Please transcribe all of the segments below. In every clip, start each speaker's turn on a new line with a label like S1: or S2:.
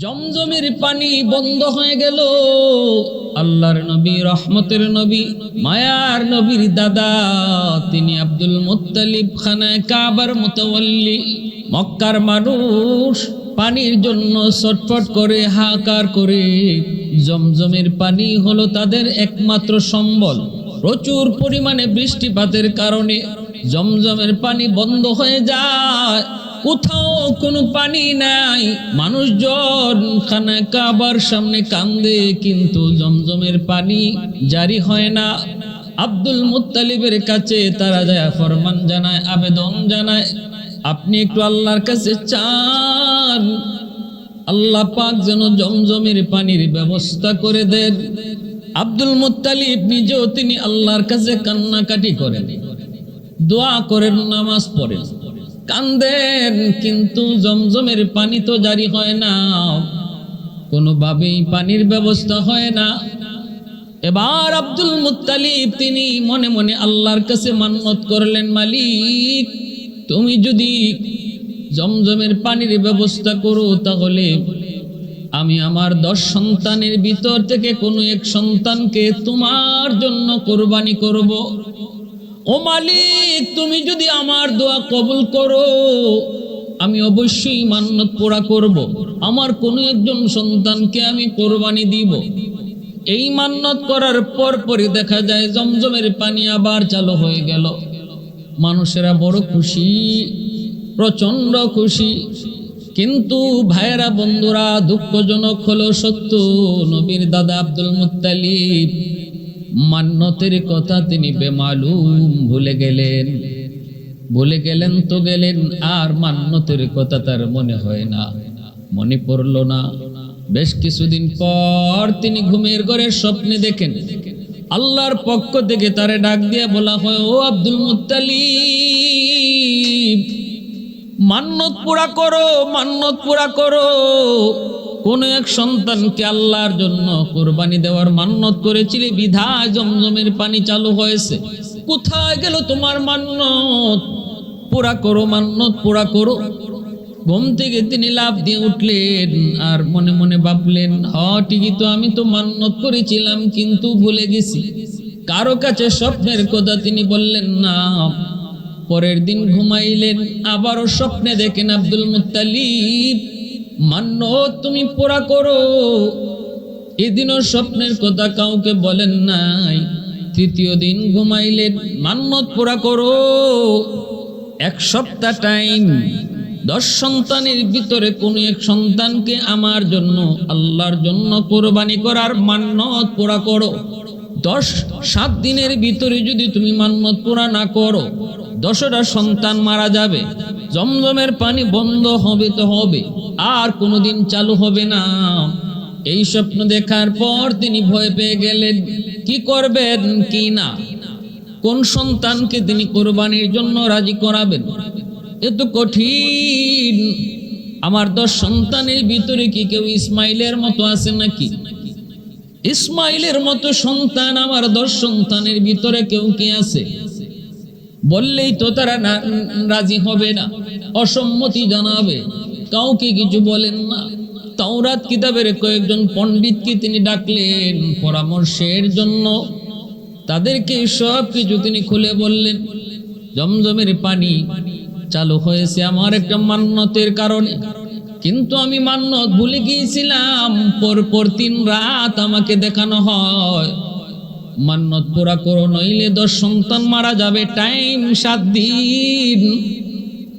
S1: জমজমের পানি বন্ধ হয়ে গেল। আল্লাহর নবী, রহমতের নবী, মায়ার নবীর দাদা, তিনি আব্দুল মুত্তালিব খানায় কাবার মুতাওয়াল্লি। মক্কার মানুষ পানির জন্য ছটফট করে, হাহাকার করে। জমজমের পানি হলো তাদের একমাত্র সম্বল। প্রচুর পরিমাণে বৃষ্টিপাতের কারণে জমজমের পানি বন্ধ হয়ে যায়। কোথাও কোনো পানি নাই। মানুষজন খানা কাবার সামনে কান্দে, কিন্তু জমজমের পানি জারি হয় না। আব্দুল মুত্তালিবের কাছে তারা যায় ফরমান জানায়, আবেদন জানায়, আপনি একটু আল্লাহর কাছে চান। আল্লাহ পাক যেন জমজমের পানির ব্যবস্থা করে দেন। আব্দুল মুত্তালিব নিজেও তিনি আল্লাহর কাছে কান্নাকাটি করেন। দোয়া করেন, নামাজ পড়েন। কান্দেন, কিন্তু জমজমের পানি তো জারি হয় না। কোনোভাবেই পানির ব্যবস্থা হয় না। এবার আব্দুল মুত্তালিব তিনি মনে মনে আল্লাহর কাছে মান্নত করলেন, মালিক, তুমি যদি জমজমের পানির ব্যবস্থা করো তাহলে আমি আমার দশ সন্তানের ভিতর থেকে কোনো এক সন্তানকে তোমার জন্য কোরবানি করব। ও মালিক, তুমি যদি আমার দোয়া কবুল করো, আমি অবশ্যই মান্নত পোড়া করব। আমার কোনো একজন সন্তানকে আমি কোরবানি দিব। এই মান্নত করার পর পরই দেখা যায় জমজমের পানি আবার চালু হয়ে গেল। মানুষেরা বড় খুশি প্রচণ্ড খুশি। কিন্তু ভাইয়েরা, বন্ধুরা, দুঃখজনক হলো সত্য, নবীর দাদা আব্দুল মুত্তালিব মান্যতের কথা তিনি বেমালুম ভুলে গেলেন। ভুলে গেলেন তো গেলেন, আর মান্যতের কথা তার মনে হয় না, মনে পড়ল না। বেশ কিছুদিন পর তিনি ঘুমের ঘরে স্বপ্নে দেখেন, আল্লাহর পক্ষ থেকে তারে ডাক দিয়ে বলা হয়, ও আব্দুল মুত্তালিব, মান্নত পুরা করো, মান্নত পুরা করো। কোন এক সন্তানকে আল্লাহর জন্য কোরবানি দেওয়ার মান্নত করেছিলে? বিধায় জমজমের পানি চালু হয়েছে। কোথায় গেল তোমার মান্নত পুরা করো মান্নত পুরা করো। ঘুম থেকে তিনি লাভ দিয়ে উঠলেন আর মনে মনে ভাবলেন, হ, ঠিকই তো আমি তো মান্নত করেছিলাম, কিন্তু ভুলে গেছি। কারও কাছে স্বপ্নের কথা তিনি বললেন, না। পরের দিন ঘুমাইলেন, আবারও স্বপ্নে দেখেন আব্দুল মুত্তালিব। মান্য, তুমি পোড়া করো। এদিনও স্বপ্নের কথা কাউকে বলেন নাই। তৃতীয় দিন ঘুমাইলেন মান্নত পোড়া করো। এক সপ্তাহ টাইম দশ সন্তানের ভিতরে কোন এক সন্তানকে আমার জন্য, আল্লাহর জন্য কোরবানি করার মান্নত পোড়া করো। দশ, সাত দিনের ভিতরে যদি তুমি মান্নত পোড়া না করো দশটা সন্তান মারা যাবে। জমজমের পানি বন্ধ হবে তো হবে। আর কোনোদিন চালু হবে না। এই স্বপ্ন দেখার পর তিনি ভয় পেয়ে গেলেন, কি করবেন, কি না? কোন সন্তানকে তিনি কোরবানির জন্য রাজি করাবেন? এত কঠিন। আমার দশ সন্তানের ভিতরে কি কেউ ইসমাইলের মতো আছে নাকি? ইসমাইলের মতো সন্তান আমার দশ সন্তানের ভিতরে কেউ কি আছে? বললেই তো তারা রাজি হবে না। অসম্মতি জানাবে। কাউকে কিছু বলেন না। তাওরাত কিতাবের কয়েকজন পণ্ডিতকে তিনি ডাকলেন পরামর্শের জন্য। তাদেরকে সব কিছু তিনি খুলে বললেন। জমজমের পানি চালু হয়েছে আমার একটা মান্যতের কারণে। কিন্তু আমি মান্যত ভুলে গিয়েছিলাম। পরপর তিন রাত আমাকে দেখানো হয়। মান্নত পুরা করো, নইলে দশ সন্তান মারা যাবে। টাইম সাত দিন।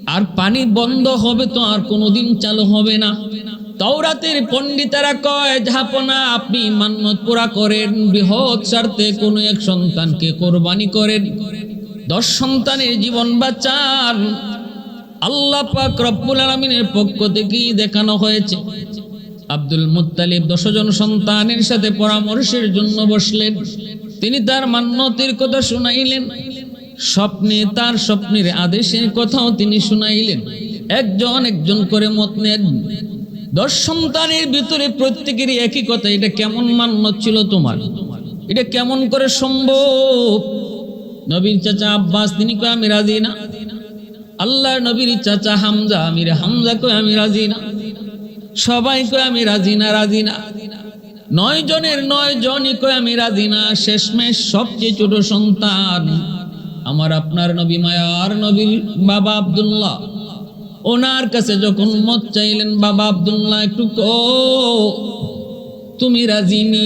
S1: আর পানি বন্ধ হবে তো আর কোনোদিন চালু হবে না। তাওরাতের পণ্ডিতেরা কয়, ঝাপনা, আপনি মান্নত পুরা করেন। বৃহৎ স্বার্থে কোনো এক সন্তানকে কোরবানি করেন। দশ সন্তানের জীবন বাঁচান। আল্লাহ পাক রব্বুল আলমিনের পক্ষ থেকেই দেখানো হয়েছে। আব্দুল মুত্তালিব দশজন সন্তানের সাথে পরামর্শের জন্য বসলেন। তিনি তার মান্যতের কথা শুনাইলেন। স্বপ্নে, তার স্বপ্নের আদেশের কথাও তিনি শুনাইলেন। একজন একজন করে মত নেন। দশ সন্তানের ভিতরে প্রত্যেকেরই একই কথা, এটা কেমন মান্য ছিল তোমার? এটা কেমন করে সম্ভব? নবীর চাচা আব্বাস, তিনি কয়, আমি রাজি না। আল্লাহ নবীর চাচা হামজা, আমির হামজা কয়, আমি রাজি না। সবাই কয় আমি রাজি না রাজি না। নয় জনের নয় জনই কয় আমি রাজি না। শেষমেশ সবচেয়ে ছোট সন্তান আমার আপনার নবী মায়ার নবী বাবা আব্দুল্লাহ। ওনার কাছে যখন মত চাইলেন, বাবা আব্দুল্লাহ, একটু কো, তুমি রাজি নি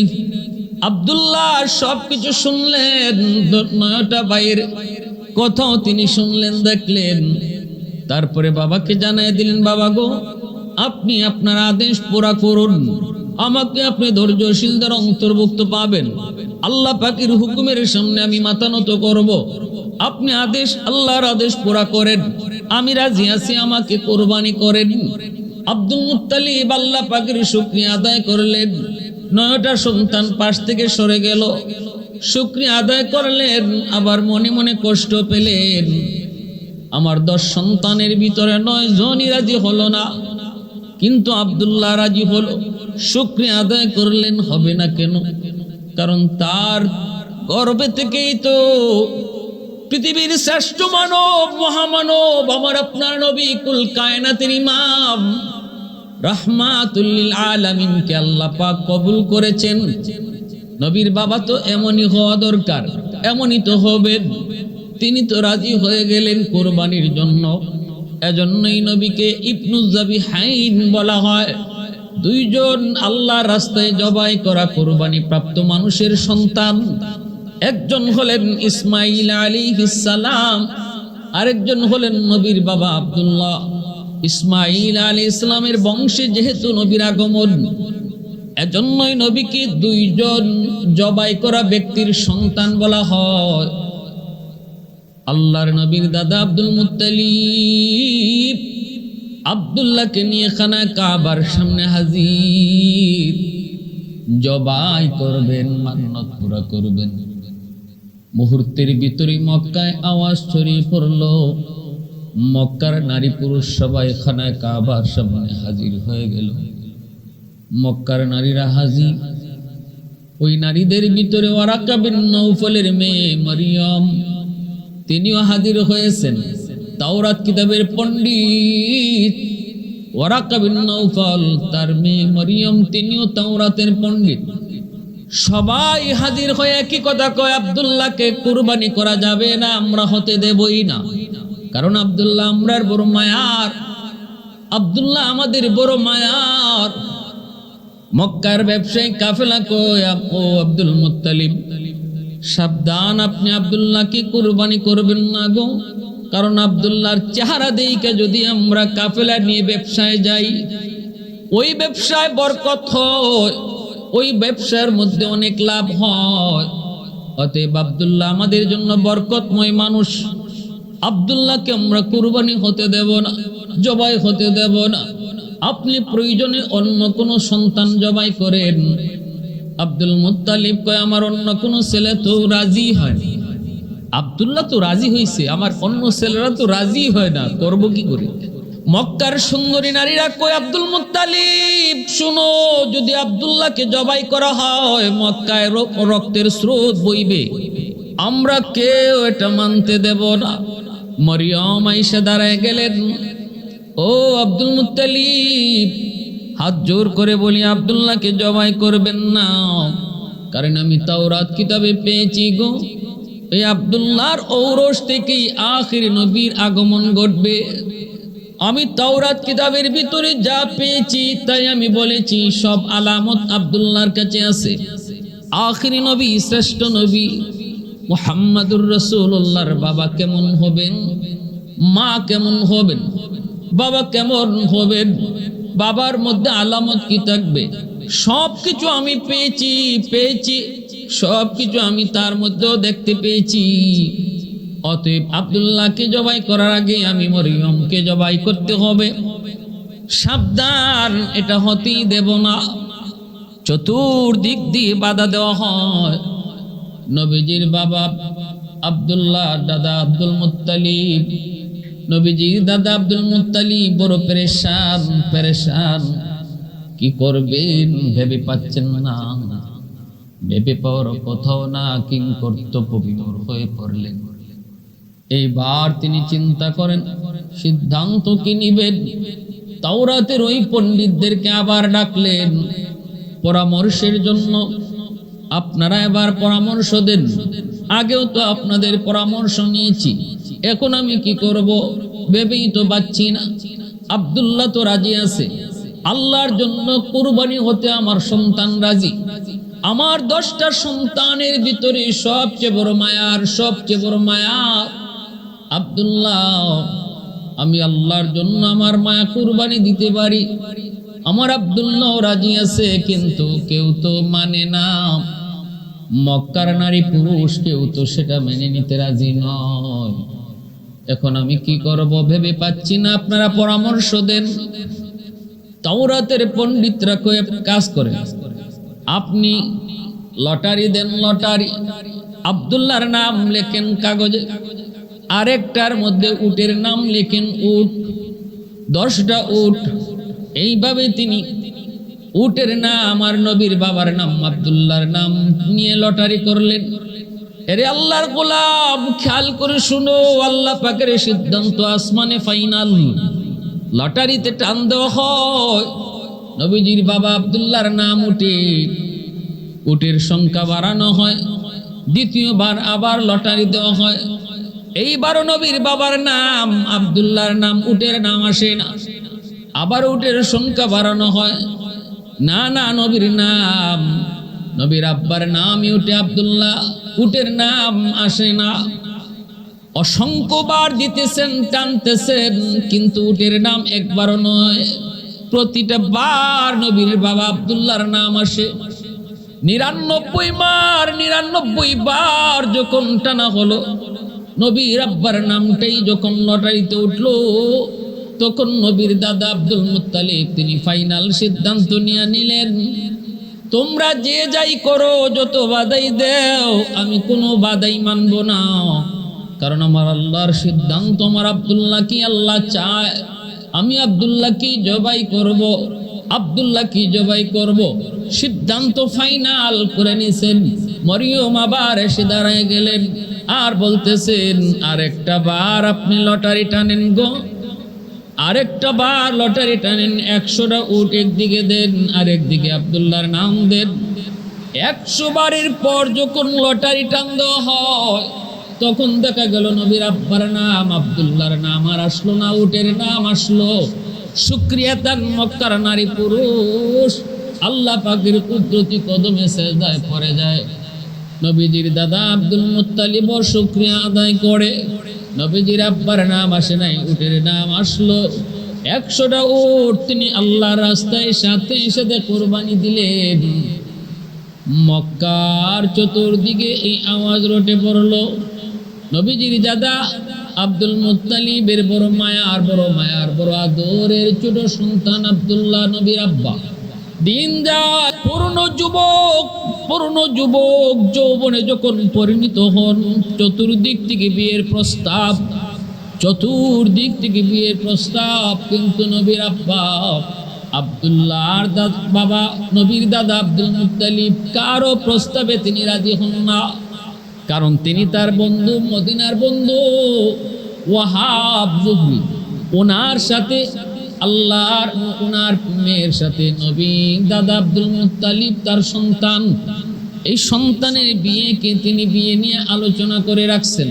S1: আব্দুল্লাহ সবকিছু শুনলেন, নয়টা বাইয়ের কথাও তিনি শুনলেন, দেখলেন। তারপরে বাবাকে জানাই দিলেন, বাবা গো আপনি আপনার আদেশ পুরা করুন। আমাকে আপনি ধৈর্যশীলদের অন্তর্ভুক্ত পাবেন। আল্লাহ পাকির হুকুমের সামনে আমি মাথা নত করব। আপনি আদেশ, আল্লাহর আদেশ পুরা করেন। আমি রাজি আছি, আমাকে কোরবানি করেন। আব্দুল মুত্তালিব আল্লাহ পাকের শুক্রিয়া আদায় করলেন। নয়টা সন্তান পাশ থেকে সরে গেল। শুক্রিয়া আদায় করলেন, আবার মনে মনে কষ্ট পেলেন। আমার দশ সন্তানের ভিতরে নয় জনই রাজি হলো না। কিন্তু আব্দুল্লাহ রাজি হলো, শুক্রিয়া আদায় করলেন, হবে না কেন? কারণ তার গর্বে থেকেই তো পৃথিবীর শ্রেষ্ঠ মানব, মহামানব, আমার আপনার নবী কুল কায়নাতের ইমাম রাহমাতুল্লিল আলামিনকে আল্লাহ পাক কবুল করেছেন। নবীর বাবা তো এমনই হওয়া দরকার, এমনই তো হবেন। তিনি তো রাজি হয়ে গেলেন কোরবানির জন্য। এজন্যই নবীকে ইবনুজাবি হাইন বলা হয়। দুইজন আল্লাহ রাস্তায় জবাই করা কোরবানি প্রাপ্ত মানুষের সন্তান। একজন হলেন ইসমাইল আলী সালাম, আরেকজন হলেন নবীর বাবা আব্দুল্লাহ। ইসমাইল আলী ইসলামের বংশে যেহেতু নবীর আগমন, এজন্যই নবীকে দুইজন জবাই করা ব্যক্তির সন্তান বলা হয়। আল্লাহর নবীর দাদা আব্দুল মুত্তালিব আব্দুল্লাহকে নিয়ে খানা কাবার সামনে হাজির। জবাই করবেন মান্নত পুরা করবেন। মুহূর্তের ভিতরে মক্কায় আওয়াজ ছড়িয়ে পড়ল। মক্কার নারী পুরুষ সবাই খানায় কাবার সামনে হাজির হয়ে গেল। মক্কার নারীরা হাজির। ওই নারীদের ভিতরে ওয়ারাকা বিন নৌফলের মেয়ে মরিয়ম তিনিও হাজির হয়েছেন। তাওরাত কিতাবের পণ্ডিত ওয়ারাকা বিন নৌফল তার মেয়ে মরিয়ম, তিনিও তাওরাতের পণ্ডিত। সবাই হাজির হয়ে একই কথা কয়, আব্দুল্লাহকে কুরবানি করা যাবে না, আমরা হতে দেবই না। কারণ আব্দুল্লাহ আমরার বড় মায়ার। আব্দুল্লাহ আমাদের বড় মায়ার। মক্কার ব্যবসায়ী কাফেলা কয় ও আব্দুল মুত্তালিব সাবধান, আপনি আব্দুল্লাহকে কুরবানি করবেন না গো। কারণ আব্দুল্লাহর চেহারা দেইকে যদি আমরা কাফেলা নিয়ে ব্যবসায় যাই, ওই ব্যবসায় বরকত হয়, ওই ব্যবসার মধ্যে অনেক লাভ হয়। অতএব আব্দুল্লাহ আমাদের জন্য বরকতময় মানুষ। আব্দুল্লাহকে আমরা কুরবানি হতে দেব না, জবাই হতে দেব না। আপনি প্রয়োজনে অন্য কোনো সন্তান জবাই করেন। আব্দুল মুত্তালিব কয়, আমার অন্য কোনো ছেলে তো রাজি হয়। আব্দুল্লাহ তো রাজি হয়েছে আমার অন্য ছেলেরা তো রাজি হয় না, করব কি করে? মক্কার সুন্দরী নারীরা কয়, আব্দুল মুত্তালিব, শুনো, যদি আব্দুল্লাহকে জবাই করা হয়, মক্কায় রক্তের স্রোত বইবে। আমরা কেউ এটা মানতে দেব না। মরিয়ম আইসা দাঁড়ায় গেলেন, ও আব্দুল মুত্তালিব হাত জোর করে বলি, আব্দুল্লাহকে জবাই করবেন না। কারণ আমি তাওরাত কিতাবে পেয়েছি গো। এই আব্দুল্লাহর ঔরস থেকেই আখির নবীর আগমন ঘটবে। আমি তাওরাত কিতাবের ভিতরে যা পেয়েছি, তাই আমি বলেছি, সব আলামত আব্দুল্লাহর কাছে আছে। আখিরি নবী, শ্রেষ্ঠ নবী, মুহাম্মাদুর রসুল্লাহর বাবা কেমন হবেন? মা কেমন হবেন? বাবা কেমন হবেন? বাবার মধ্যে আলামত কি থাকবে? সব কিছু আমি পেয়েছি পেয়েছি। সব কিছু আমি তার মধ্যেও দেখতে পেয়েছি। অতএব আব্দুল্লাহকে জবাই করার আগে আমি মরিয়মকে জবাই করতে হবে। সাবধান, এটা হতেই দেব না। চতুর্দিক দিয়ে বাধা দেওয়া হয়। নবীজির বাবা আব্দুল্লাহ, দাদা আব্দুল মুত্তালিব নবীজির দাদা আব্দুল মুত্তালিব, বড় পেরেশান পেরেশান। কি করবেন? ভেবে পাচ্ছেন না। ভেবে পাওয়ার কোথাও না কিং কর্তব্য বিমূর হয়ে পড়লেন। এইবার তিনি চিন্তা করেন, সিদ্ধান্ত কি নিবেন? তাওরাতের ওই পণ্ডিতদেরকে আবার ডাকলেন, পরামর্শের জন্য আপনারা এবার পরামর্শ দেন। আগেও তো আপনাদের পরামর্শ নিয়েছি। এখন আমি কি করব? ভেবেই তো পাচ্ছি না। আব্দুল্লাহ তো রাজি আছে। আল্লাহর জন্য কুরবানি হতে আমার সন্তান রাজি। আমার দশটা সন্তানের ভিতরে সবচেয়ে বড় মায়ার সবচেয়ে বড় মায়া আব্দুল্লাহ। আমি আল্লাহর জন্য আমার মায়া কুরবানি দিতে পারি। আমার আব্দুল্লাহ রাজি আছে, কিন্তু কেউ তো মানে না। মক্কার নারী পুরুষ কেউ তো সেটা মেনে নিতে রাজি নয়। এখন আমি কি করব ভেবে পাচ্ছি না। আপনারা পরামর্শ দেন। তাওরাতের পণ্ডিতরা কয়ে কাজ করে আপনি লটারি দেন লটারি। আব্দুল্লাহর নাম লেখেন কাগজে। আরেকটার মধ্যে উটের নাম লেখেন উট। দশটা উট। এইভাবে তিনি উটের নাম আর নবীর বাবার নাম আব্দুল্লাহর নাম নিয়ে লটারি করলেন। এরে আল্লাহর গোলাম, খেয়াল করে শুনো, আল্লাহ পাকের সিদ্ধান্ত আসমানে ফাইনাল। লটারিতে টান দেওয়া হয়, নবীজির বাবা আব্দুল্লাহর নাম উঠে, উটের সংখ্যা বাড়ানো হয়, দ্বিতীয়বার আবার লটারি দেওয়া হয়। এইবারও নবীর বাবার নাম, আব্দুল্লাহর নাম উটের নাম আসে না। আবার উটের সংখ্যা বাড়ানো হয়। না না, নবীর নাম, নবীর আব্বার নামই উঠে আব্দুল্লাহ। উটের নাম আসে না। অসংখ্যবার দিতেছেন টানতেছেন, কিন্তু উটের নাম একবারও নয়। প্রতিটা বার নবীর বাবা আব্দুল্লাহর নাম আসে। নিরানব্বই মার নিরানব্বই বার যখন টানা হলো নবীর আব্বার নামটাই যখন লটারিতে উঠল, তখন নবীর দাদা আব্দুল মুত্তালিব, তিনি ফাইনাল সিদ্ধান্ত নিয়ে নিলেন। তোমরা যে যাই করো, যত বাদাই দেও, আমি কোনো বাদাই মানব না। কারণ আমার আল্লাহর সিদ্ধান্ত, আমার আব্দুল্লাহ কি আল্লাহ চায়। আমি আব্দুল্লাহ কি জবাই করব আব্দুল্লাহ কি জবাই করব। সিদ্ধান্ত ফাইনাল করে নিছেন। মরিয়ম আবার এসে দাঁড়ায় গেলেন, আর বলতেছেন আর একটা বার আপনি লটারি টানেন গো। আরেকটা বার লটারি টানেন, একশোটা উট একদিকে দেন আর একদিকে আবদুল্লাহর নাম দেন। একশো বারের পর যখন লটারি টান দেওয়া হয়, তখন দেখা গেল নবীর আব্বার নাম আবদুল্লাহর নাম আর আসলো না, উটের নাম আসলো। শুক্রিয়া তার মক্কার নারী পুরুষ, আল্লাহ পাকের কুদরতি কদমে সেজদায় পড়ে যায়। নবীজির দাদা আব্দুল মুত্তালিব শুক্রিয়া আদায় করে। নবীজির আব্বার নাম আসে নাই, উটের নাম আসলো। একশোটা উট তিনি আল্লাহর রাস্তায় সাথে সাথে কোরবানি দিলেন। মক্কার চতুর্দিকে এই আওয়াজ রটে পড়ল। নবীজির দাদা আব্দুল মুত্তালিবের বড় মায়ার বড় মায়ার বড় আদরের ছোট সন্তান আব্দুল্লাহ নবীর আব্বা। দিন যায়, পুরনো যুবক পুরনো যুবক যৌবনে যখন পরিণত হন, চতুর্দিক থেকে বিয়ের প্রস্তাব, চতুর্দিক থেকে বিয়ের প্রস্তাব কিন্তু নবীর আব্বা, আবদুল্লাহর বাবা, নবীর দাদা আব্দুল মুত্তালিব কারও প্রস্তাবে তিনি রাজি হন না। কারণ তিনি তার বন্ধু, মদিনার বন্ধু, ওয়াহাব, ওনার সাথে আল্লাহর ওনার মেয়ের সাথে নবী দাদা আব্দুল মুত্তালিব তার সন্তান। এই সন্তানের বিয়েকে তিনি বিয়ে নিয়ে আলোচনা করে রাখছেন।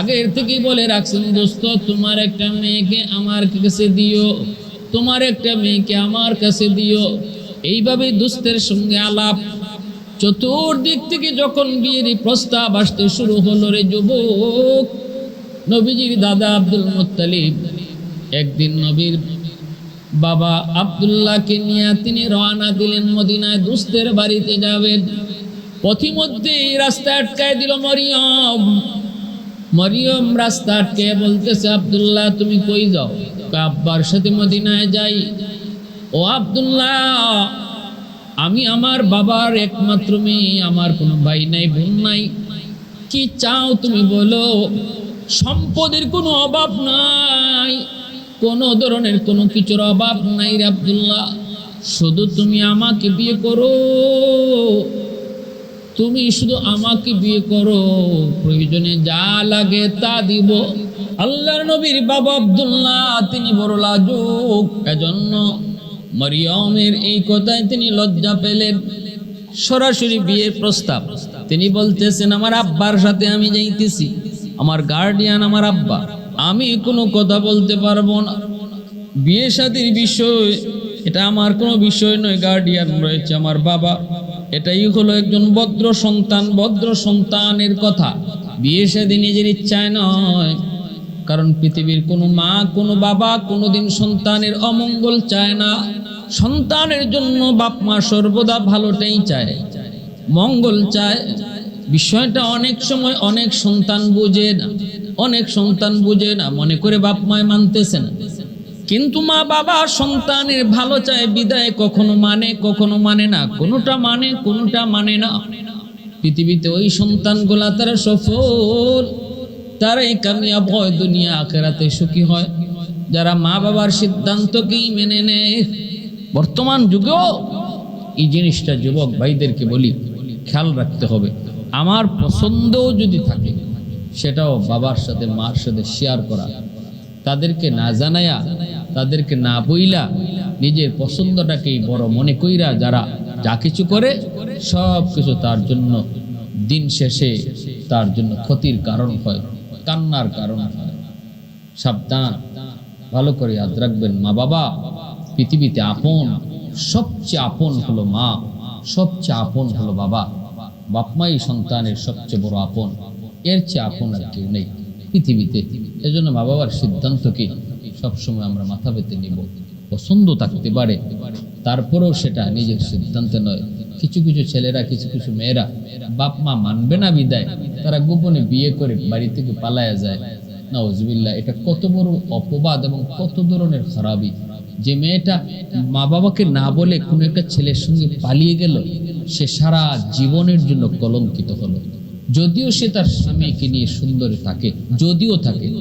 S1: আগের থেকে বলে রাখছেন, দোস্ত, তোমার একটা মেয়েকে আমার কাছে দিও, তোমার একটা মেয়েকে আমার কাছে দিও। এইভাবে দুস্তের সঙ্গে আলাপ। চতুর্দিক থেকে যখন বিয়ের প্রস্তাব আসতে শুরু হলো রে যুবক, নবীজির দাদা আব্দুল মুত্তালিব, একদিন নবীর বাবা আবদুল্লাহকে নিয়ে তিনি রওনা দিলেন মদিনায়, দুস্তের বাড়িতে যাবেন। পথিমধ্যে রাস্তা আটকায় দিল মরিয়ম। মরিয়ম রাস্তা আটকে বলতেছে, আবদুল্লাহ, তুমি কই যাও? আব্বার সাথে মদিনায় যাই। ও আবদুল্লাহ, আমি আমার বাবার একমাত্র মেয়ে, আমার কোনো ভাই নাই, বোন নাই। কি চাও তুমি বলো? সম্পদের কোনো অভাব নাই। কোনো ধরনের কোনো কিছুর অভাব নাই রে আবদুল্লাহ। শুধু তুমি আমাকে বিয়ে করো। তুমি শুধু আমাকে বিয়ে করো। প্রয়োজনে যা লাগে তা দিব। আল্লাহর নবীর বাবা আব্দুল্লাহ, তিনি বড় লাজুক। এজন্য মরিয়মের এই কথায় তিনি লজ্জা পেলেন। সরাসরি বিয়ের প্রস্তাব। তিনি বলতেছেন, আমার আব্বার সাথে আমি যাইতেছি। আমার গার্ডিয়ান আমার আব্বা। আমি কোনো কথা বলতে পারব না। বিয়ে শাদির বিষয়, এটা আমার কোনো বিষয় নয় গার্ডিয়ান রয়েছে আমার বাবা। এটাই হলো একজন ভদ্র সন্তান, ভদ্র সন্তানের কথা। বিয়ে শাদী নিজের ইচ্ছায় নয়, কারণ পৃথিবীর কোনো মা, কোনো বাবা কোনোদিন সন্তানের অমঙ্গল চায় না। সন্তানের জন্য বাপ মা সর্বদা ভালোটাই চায়, মঙ্গল চায়। বিষয়টা অনেক সময় অনেক সন্তান বুঝে না। অনেক সন্তান বুঝে না, মনে করে বাপ মায় মানতেছে না। কিন্তু মা বাবা সন্তানের ভালো চায়, বিদায় কখনো মানে কখনো মানে না। কোনোটা মানে কোনোটা মানে না। পৃথিবীতে ওই সন্তানগুলা তারা সফল, তারাই কামিয়াব হয়, দুনিয়া আখেরাতে সুখী হয়। যারা মা বাবার সিদ্ধান্তকেই মেনে নেয়। বর্তমান যুগেও এই জিনিসটা যুবক ভাইদেরকে বলি, খেয়াল রাখতে হবে। আমার পছন্দও যদি থাকে, সেটাও বাবার সাথে, মার সাথে শেয়ার করা। তাদেরকে না জানায়া, তাদেরকে না বইলা, নিজের পছন্দটাকেই বড় মনে কইরা যারা যা কিছু করে, সব কিছু তার জন্য, দিন শেষে তার জন্য ক্ষতির কারণ হয়, কান্নার কারণ হয়। সাবধান, ভালো করে ইয়াদ রাখবেন মা বাবা। পৃথিবীতে আপন, সবচেয়ে আপন হলো মা, সবচেয়ে আপন হলো বাবা। বাপমাই সন্তানের সবচেয়ে বড় আপন। এর চেয়ে আপন আর কেউ নেই। পৃথিবীতে এজন্য মা বাবার সিদ্ধান্তকে সবসময় আমরা মাথা পেতে নিব। পছন্দ থাকতে পারে, তারপরেও সেটা নিজের সিদ্ধান্তে নয়। কিছু কিছু ছেলেরা, কিছু কিছু মেয়েরা বাপ মা মানবে না বিদায়, তারা গোপনে বিয়ে করে বাড়ি থেকে পালায়া যায়। নাউজবিল্লা এটা কত বড় অপবাদ এবং কত ধরনের খারাপই। যে মেয়েটা মা বাবাকে না বলে কোনো একটা ছেলের সঙ্গে পালিয়ে গেল সে সারা জীবনের জন্য কলঙ্কিত হলো। যদিও সে তার স্বামীকে নিয়ে সুন্দর থাকে, যদিও থাকে।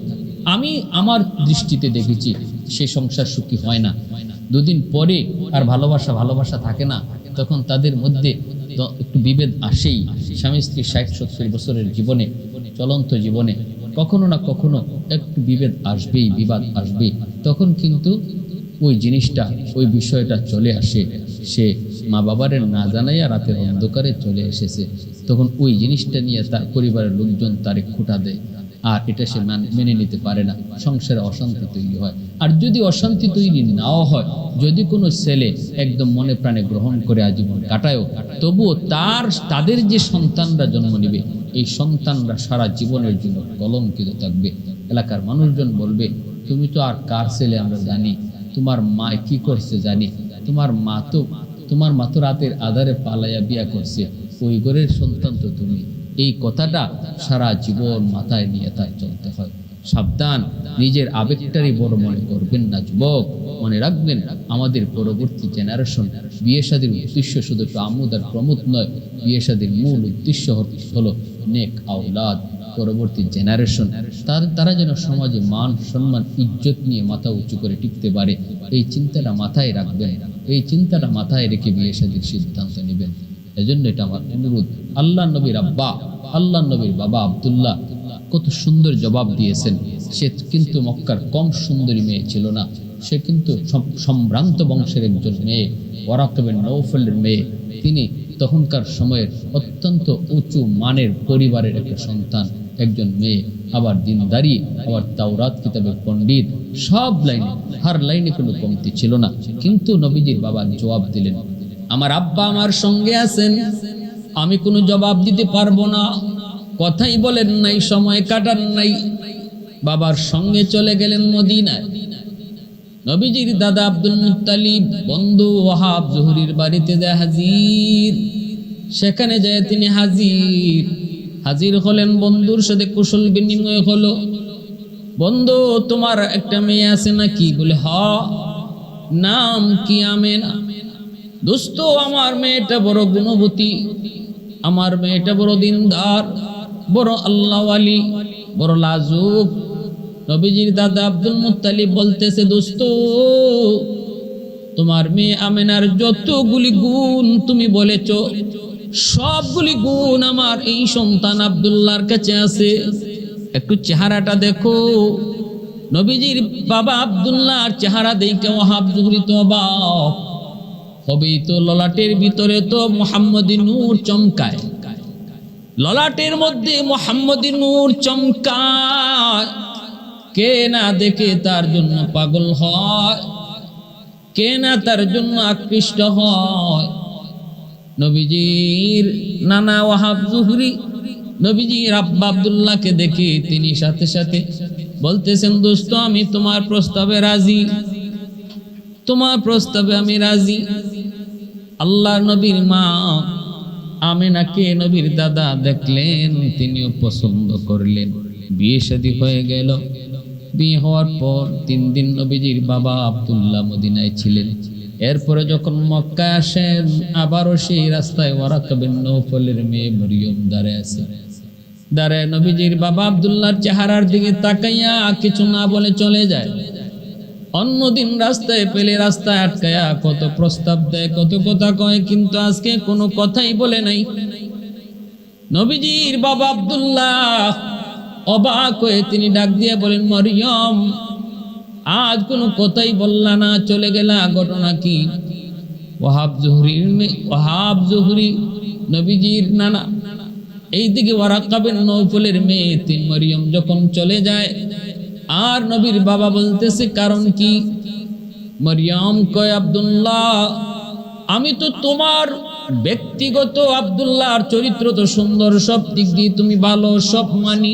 S1: আমি আমার দৃষ্টিতে দেখেছি, সে সংসার সুখী হয় না। দুদিন পরে আর ভালোবাসা ভালোবাসা থাকে না। তখন তাদের মধ্যে একটু বিভেদ আসেই। স্বামী স্ত্রী ষাট সত্তর বছরের জীবনে, চলন্ত জীবনে, কখনো না কখনো একটু বিভেদ আসবেই, বিবাদ আসবেই। তখন কিন্তু ওই জিনিসটা, ওই বিষয়টা চলে আসে। সে মা বাবারের না জানাইয়া রাতের অন্ধকারে চলে এসেছে। তখন ওই জিনিসটা নিয়ে তার পরিবারের লোকজন তারে খোটা দেয়। আর এটা সে মেনে নিতে পারে না। সংসারে অশান্তি তৈরি হয়। আর যদি অশান্তি তৈরি নাও হয়, যদি কোনো ছেলে একদম মনে প্রাণে গ্রহণ করে আজীবন কাটায়ও, তবুও তার, তাদের যে সন্তানরা জন্ম নেবে, এই সন্তানরা সারা জীবনের জন্য কলঙ্কিত থাকবে। এলাকার মানুষজন বলবে, তুমি তো আর কার ছেলে আমরা জানি? তোমার মা কি করছে জানি? তোমার মা তো তোমার মা তো রাতের আধারে পালাইয়া বিয়া করছে। ওই ঘরের সন্তান তো তুমি। এই কথাটা সারা জীবন মাথায় নিয়ে তাই চলতে হয়। সাবধান, নিজের আবেগটারই বড় মনে করবেন না, যুবক। মনে রাখবেন, আমাদের পরবর্তী জেনারেশন বিয়ে শাদীর উদ্দেশ্য শুধু আমোদ আর প্রমোদ নয়, বিয়ে শাদীর মূল উদ্দেশ্য হলো নেক আউলাদ পরবর্তী জেনারেশন তার যেন সমাজে মান, সম্মান, ইজ্জত নিয়ে মাথা উঁচু করে টিকতে পারে, এই চিন্তাটা মাথায় রাখবেন। এই চিন্তাটা মাথায় রেখে বিয়ে শাদীর সিদ্ধান্ত নেবেন। এজন্য এটা আমার অনুরোধ। আল্লাহ নবীর আব্বা, আল্লাহ নবীর বাবা আব্দুল্লাহ কত সুন্দর জবাব দিয়েছেন। সে কিন্তু মক্কার কম সুন্দরী মেয়ে ছিল না। সে কিন্তু সম্ভ্রান্ত বংশের একজন মেয়ে ওরাকবের নৌফলের মেয়ে। তিনি তখনকার সময়ের অত্যন্ত উঁচু মানের পরিবারের একটা সন্তান। একজন মেয়ে, আবার দিনদারি, আবার তাওরাত কিতাবের পণ্ডিত, সব লাইনে, হার লাইনে কোনো কমতি ছিল না। কিন্তু নবীজির বাবা জবাব দিলেন, আমার আব্বা আমার সঙ্গে আছেন, আমি কোনো জবাব দিতে পারব না। কথাই বলেন নাই, সময় কাটান নাই। বাবার সঙ্গে চলে গেলেন মদিনায়। নবীজির দাদা আব্দুল মুত্তালিব, বন্ধু ওহাব জহুরির বাড়িতে যায় হাজির। সেখানে যায় তিনি হাজির। হাজির হলেন বন্ধুর সাথে কুশল বিনিময় হলো। বন্ধু, তোমার একটা মেয়ে আছে নাকি? বলে, হ। নাম কি আমেনা? দোস্ত আমার মেয়েটা বড় গুণবতী। আমার মেয়েটা বড় দিনদার, বড় আল্লাহওয়ালি, বড় লাজুক। নবীজির দাদা আব্দুল মুত্তালিব বলতেছে দোস্ত তোমার মেয়ে আমেনার যতগুলি গুণ তুমি বলেছ সবগুলি গুণ আমার এই সন্তান আব্দুল্লাহর কাছে আছে। একটু চেহারাটা দেখো। নবীজির বাবা আব্দুল্লাহর চেহারা দেখে ওহাব তো অবাক হবেই তো ললাটের ভিতরে তো মোহাম্মদী নূর চমকায়। ললাটের মধ্যে মোহাম্মদী নূর চমকায়। কে না দেখে তার জন্য পাগল হয়? কে না তার জন্য আকৃষ্ট হয়? নবীজির নানা ওয়াহাব জুহরি, নবীজির আব্বা আব্দুল্লাহকে দেখে তিনি সাথে সাথে বলতেছেন, দোস্ত, আমি তোমার প্রস্তাবে রাজি। তোমার প্রস্তাবে আমি রাজি। আল্লাহ নবীর মা আমেনাকে নবীর দাদা দেখলেন, তিনিও পছন্দ করলেন। বিয়ে শাদী হয়ে গেল। বিয়ে হওয়ার পর তিন দিন নবীজির বাবা আব্দুল্লাহ মদিনায় ছিলেন। এরপরে যখন মক্কায় আসেন, আবারও সেই রাস্তায় ওয়ারাকাবেন নৌফলের মেয়ে মরিয়ম দাঁড়ায় আছে। দাঁড়ায় নবীজির বাবা আব্দুল্লাহর চেহারার দিকে তাকাইয়া কিছু না বলে চলে যায়। অন্যদিন রাস্তায় পেলে রাস্তায় আটকায়া কত প্রস্তাব দেয়, কত কথা কয়, কিন্তু আজকে কোনো কথাই বলে নাই। নবীজির বাবা আব্দুল্লাহ অবাক হয়ে তিনি ডাক দিয়ে বলেন, মরিয়ম আজ কোনো কথাই বললা না, চলে গেলা, ঘটনা কি? ওহাব জহুরির ওহাব জহুরি নবীজির নানা। এইদিকে ওয়ারাকাবের নৌফলের মেয়ে তিন মরিয়ম যখন চলে যায়, আর নবীর বাবা বলতেছে, কারণ কি? মরিয়ম কয়, আব্দুল্লাহ, আমি তো তোমার ব্যক্তিগত আব্দুল্লাহর চরিত্র তো সুন্দর, সব দিক দিয়ে তুমি ভালো, সব মানি।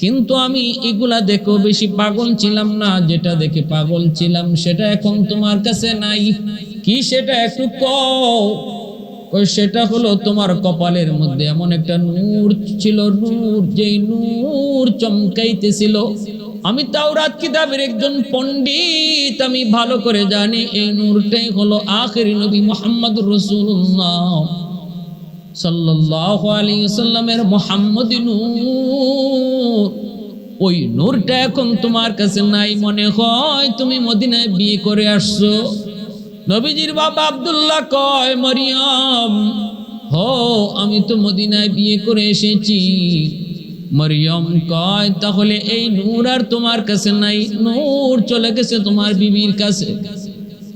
S1: কিন্তু আমি এগুলা দেখো বেশি পাগল ছিলাম না, যেটা দেখে পাগল ছিলাম সেটা এখন তোমার কাছে নাই। কি সেটা একটু কই সেটা হলো তোমার কপালের মধ্যে এমন একটা নূর ছিল, নূর যেই নূর চমকাইতেছিল। আমি তাও তাওরাত কিতাবের একজন পণ্ডিত, আমি ভালো করে জানি, এই নূরটাই হলো আখেরি নবী মোহাম্মদ রসুল্লাহ সাল্লাল্লাহু আলাইহি সাল্লামের মোহাম্মদী নূর। ওই নূরটা এখন তোমার কাছে নাই মনে হয়, তুমি মদিনায় বিয়ে করে আসছো। নবীজির বাবা আব্দুল্লাহ কয়, মরিয়ম, হো, আমি তো মদিনায় বিয়ে করে এসেছি। মরিয়ম কয়, তাহলে এই নূর আর তোমার কাছে নাই। নূর চলে গেছে তোমার বিবির কাছে।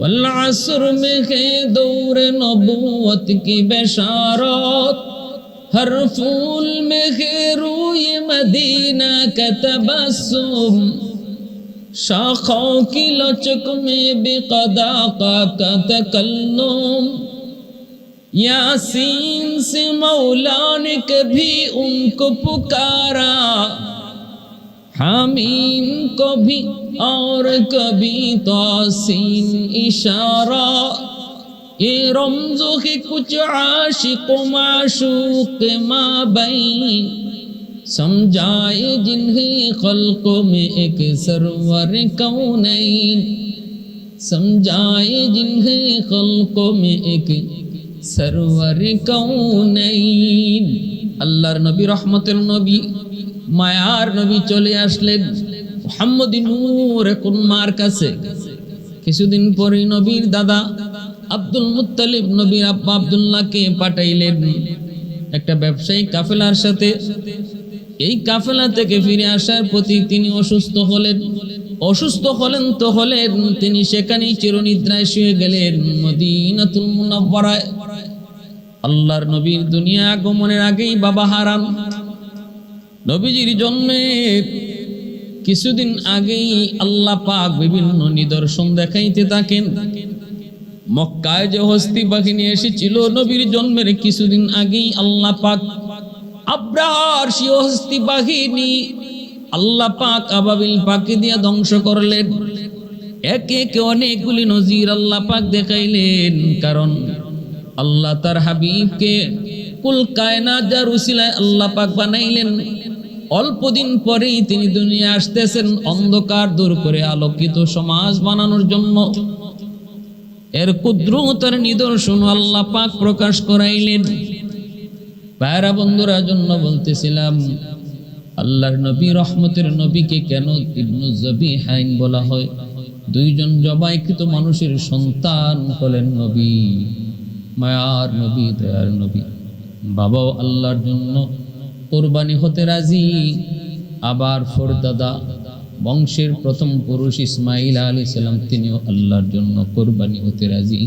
S1: بشارت والعصر مغي دور نبوت کی بشارت۔ ہر پھول میں روی مدینہ کا تبسم۔ شاخوں کی لچک میں بھی قدا کا تکلم۔ یاسین سے مولا نے کبھی ان کو پکارا۔ حامیم کو بھی اور کبھی توسین اشارہ یہ رمزوں کے کچھ عاشق و معشوق ما بین سمجھائے جنہیں خلق میں ایک سرور کونین سمجھائے جنہیں خلق میں ایک سرور کونین আল্লাহর নবী রহমতের নবী মায়ার নবী চলে আসলেন কাছে? কিছুদিন পরে নবীর দাদা আব্দুল মুত্তালিব নবীর আব্বা আব্দুল্লাহকে পাঠাইলেন। একটা ব্যবসায়ী কাফেলার সাথে। এই কাফেলা থেকে ফিরে আসার প্রতি তিনি অসুস্থ হলেন। অসুস্থ হলেন তো হলেন, তিনি সেখানেই চিরনিদ্রায় শুয়ে গেলেন মদিনাতুল মুনাব্বারায় আল্লাহর নবীর দুনিয়া আগমনের আগেই বাবা হারান। নবীজির জন্মে কিছুদিন আগেই আল্লাহ পাক বিভিন্ন নিদর্শন দেখাইতে থাকেন। মক্কায় যে হস্তি বাহিনী এসেছিল নবীর জন্মের কিছুদিন আগেই আল্লাহ পাক আব্রাহার সে হস্তি বাহিনী আল্লাহ পাক আবাবিল পাকে দিয়া ধ্বংস করলেন। একে একে অনেকগুলি নজির আল্লাহ পাক দেখাইলেন। কারণ আল্লাহ তার হাবিবকে কুল কায়নাত যার উসিলায় আল্লাহ পাক বানাইলেন। অল্প দিন পরেই তিনি দুনিয়া আসতেছেন, অন্ধকার দূর করে আলোকিত সমাজ বানানোর জন্য। এর কুদ্রুতার নিদর্শন আল্লাহ পাক প্রকাশ করাইলেন। পায়রা বন্ধুরা জন্য বলতেছিলাম, আল্লাহর নবী, রহমতের নবীকে কেন ইবনু জবি হাইন বলা হয়? দুইজন জবাইকৃত মানুষের সন্তান হলেন নবী, মায়ার নবী, দয়ার নবী। বাবাও আল্লাহর জন্য কোরবানি হতে রাজি। আবার ফরদাদা, বংশের প্রথম পুরুষ ইসমাইল আলী সাল্লাম তিনিও আল্লাহর জন্য কোরবানি হতে রাজি।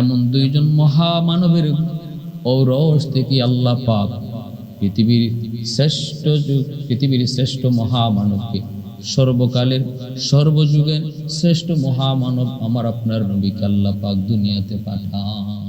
S1: এমন দুইজন মহামানবের ঔরস থেকে আল্লাহ পাক পৃথিবীর শ্রেষ্ঠ যুগ, পৃথিবীর শ্রেষ্ঠ মহামানবকে সর্বকালের, সর্বযুগের শ্রেষ্ঠ মহামানব আমার আপনার নবীকে আল্লাহ পাক দুনিয়াতে পাঠান।